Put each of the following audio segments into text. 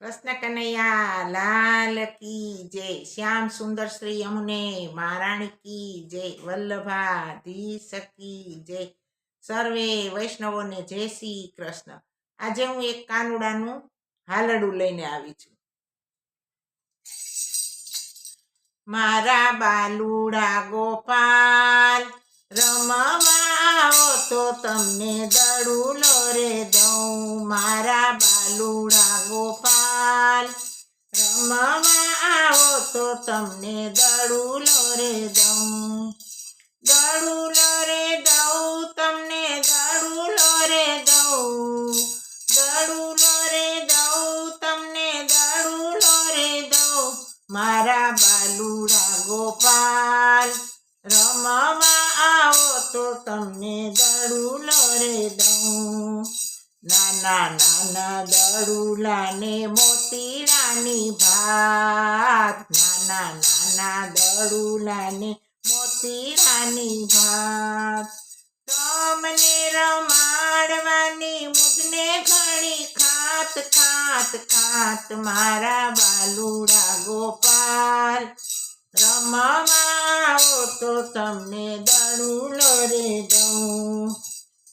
કૃષ્ણ કનૈયા, લાલ કી જય. શ્યામ સુંદર શ્રી અમને મહારાણી કી જય. વલ્લભાધીશ કી જય. સર્વે વૈષ્ણવોને જય શ્રી કૃષ્ણ. આજે હું એક કાનુડાનું હાલડું લઈને આવી છું. મારા બાલુડા ગોપાલ, રમવા તો તમને દડુલો રે દઉં. મારા ગોપાલ રમવા આવો તો તમને દડુલો રે દઉં. દડુલો રે દઉં, તમને દડુલો રે દઉં. દડુલો રે દઉં, તમને દડુલો રે દઉં. મારા બાલુડા ગોપાલ રમવા આવો તો તમને દડુલો રે દઉં. નાના નાના દડુલાને મોતીડાની ભાત. નાના નાના દડુલાને મોતીડાની ભાત. તમને રમાડવાની મુજને ઘણી ખાત ખાત ખાત મારા બાલુડા ગોપાલ. રમવા આવો તો તમને દડુલો રે દઉં.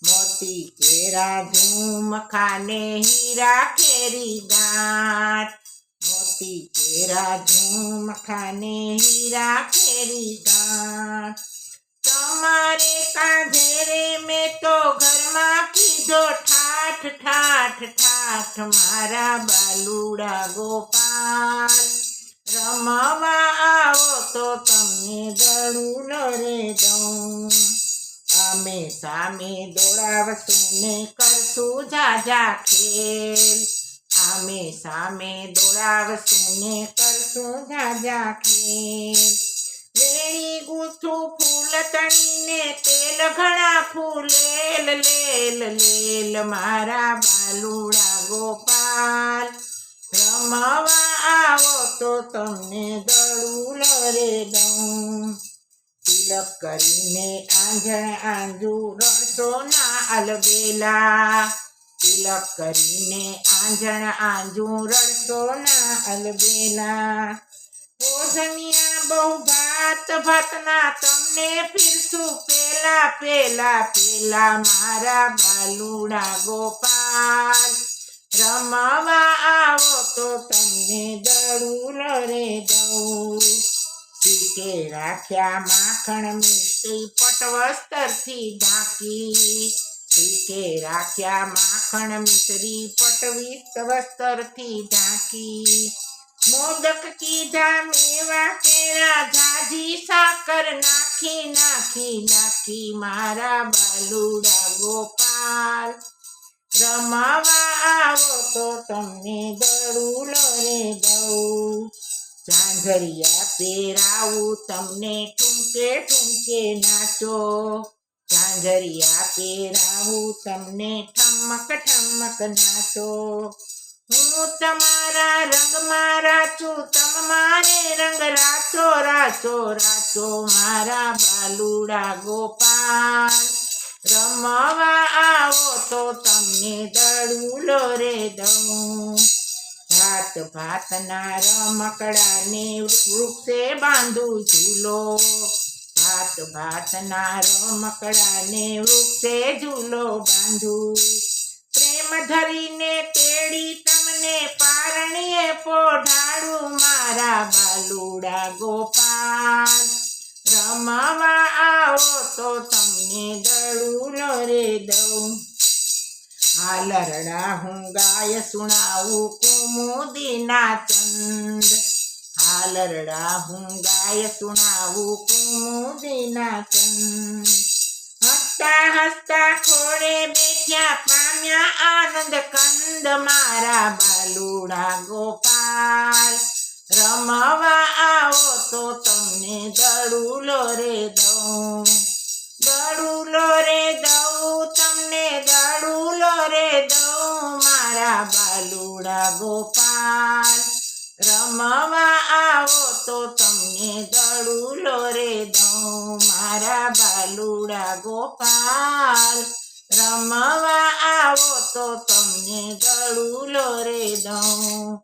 મોતી કેરા ઝૂમખાને હીરા ખેરી ગાંઠ. મોતી કેરા ઝૂમ ખાને હીરા ખેરી ગાંઠ. તમારે કાંધે રે મેં તો ઘરમાં કીધો ઠાઠ ઠાઠ ઠાઠ મારા બાલુડા ગોપાલ. રમવા આવો તો તમને દડુલો રે દઉં. અમે સામે દોડાવશું ને કરશું જાજા ખેલ. અમે સામે દોડાવશું ને કરશું જાજા ખેલ. વેણી ગૂંથું ફૂલ તણીને તેલ ઘણા ફૂલેલ, લેલ લેલ, મારા બાલુડા ગોપાલ. રમવા આવો તો તમને દડુલો લરે દઉં. તિલક કરીને આંજણ આંજુ રણસો ના અલબેલા. તિલક કરીને આંજણ આંજુ રણસો ના અલબેલા ભોજનિયા બહુ ભાત, ભાતના તમને ફીરશું પેલા પેલા પેલા મારા બાલુડા ગોપાલ. રમવા આવો તો તમને દડુલો રે દઉં. સીકે રાખ્યા માખણ મીઠી પટવસ્તરથી ઢાંકી. સીકે રાખ્યા માખણ મિશ્રી પટવી વસ્તરથી ઢાંકી. મોદક કીધા મેવા કેળા, જાજી સાકર નાખી નાખી નાખી મારા બાલુડા ગોપાલ. રમાવા આવો તો તમને દડુલો રે દઉં. ઝાંઝરિયા પહેરાવું તમને ઠુમકે ઠુમકે નાચો. ઝાંઝરિયા પહેરાવું તમને ઠમક ઠમક નાચો. હું તમારા રંગ મારા છું, તમ મારે રંગ રાચો રાચો રાચો મારા બાલુડા ગોપાલ. રમવા આવો તો તમને દડુલો રે દઉં. ભાત ભાતના રમકડાને વૃક્ષે બાંધું ઝૂલો. ભાત ભાતના રમકડાને વૃક્ષે ઝૂલો બાંધું. પ્રેમ ધરીને તેડી તમને પારણીએ પોઢાડું, મારા બાલુડા ગોપાલ. રમવા આવો તો તમને દડુલો રે દઉં. હાલરડા હું ગાય સુણાવું કુમુદીના ચંદ. હાલરડા હું ગાય સુણાવું કુમુદીના ચંદ. હસતા હસતા ખોડે બેઠ્યા પામ્યા આનંદ કંદ મારા બાલુડા ગોપાલ. રમવા આવો તો તમને દડુલો રે દઉં. દડુલો રે મારા બાલુડા ગોપાલ, રમવા આવો તો તમને દડુલો રે દઉં. મારા બાલુડા ગોપાલ, રમવા આવો તો તમને દડુલો રે દઉં.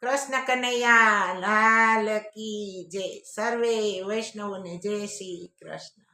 કૃષ્ણ કનૈયા લાલ કી જય. સર્વે વૈષ્ણવને જય શ્રી કૃષ્ણ.